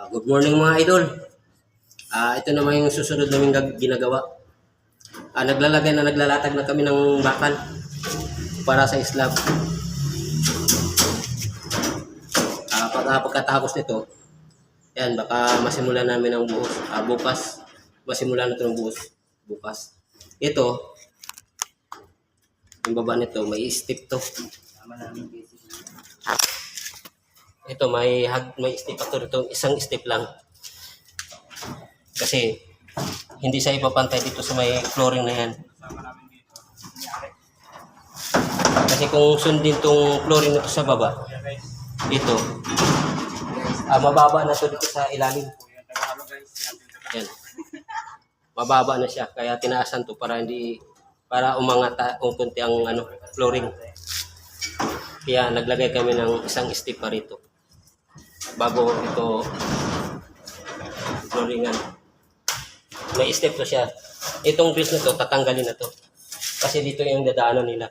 Ah, good morning mga idol. Ah, ito naman yung susunod naming gag- ginagawa. Ah, naglalagay na naglalatag na kami ng bakal para sa slab. Ah, pag, ah, pagkatapos nito, yan, baka masimulan namin ang buhos. Ah, bukas, masimulan na ito ng buhos. Bukas. Ito, yung baba nito, may stick to. Ito, may, may step pa to dito. Isang step lang. Kasi, hindi siya ipapantay dito sa may flooring na yan. Kasi kung sundin tong flooring nito sa baba, ito, ah, mababa na to dito sa ilalim. Yan. Mababa na siya, kaya tinaasan to para hindi, para umangat ta- kung kunti ang ano, flooring. Kaya naglagay kami ng isang step pa rito bago ito flooringan. May step to siya. Itong grills na to, tatanggalin na to. Kasi dito yung dadaanan nila.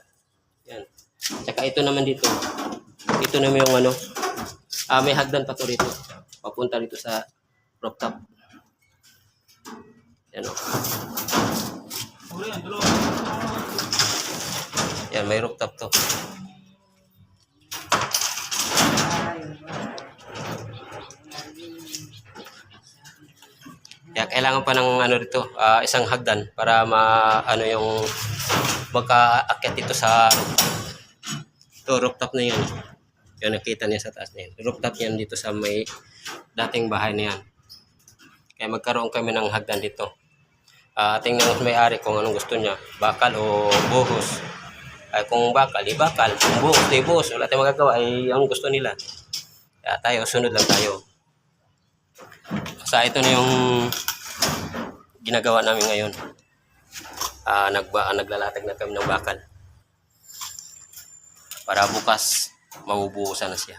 Yan. Tsaka ito naman dito. Ito naman yung ano. Ah, may hagdan pa to rito. Papunta dito sa rooftop. Yan o. Yan, may rooftop to. Kaya kailangan pa ng ano dito, ah, isang hagdan para ma ano yung magkaakyat dito sa to rooftop na yan. Yan nakita niya sa taas na yan. Rooftop yan dito sa may dating bahay na yan. Kaya magkaroon kami ng hagdan dito. Ah, tingnan mo may-ari kung anong gusto niya. Bakal o buhos. Ay kung bakal, di bakal. Kung buhos, di buhos. Wala tayong magagawa. Ay ang gusto nila. Kaya tayo, sunod lang tayo. Sa ito na yung ginagawa namin ngayon. uh, nagba, ah, naglalatag na kami ng bakal. Para bukas, mabubuusan na siya.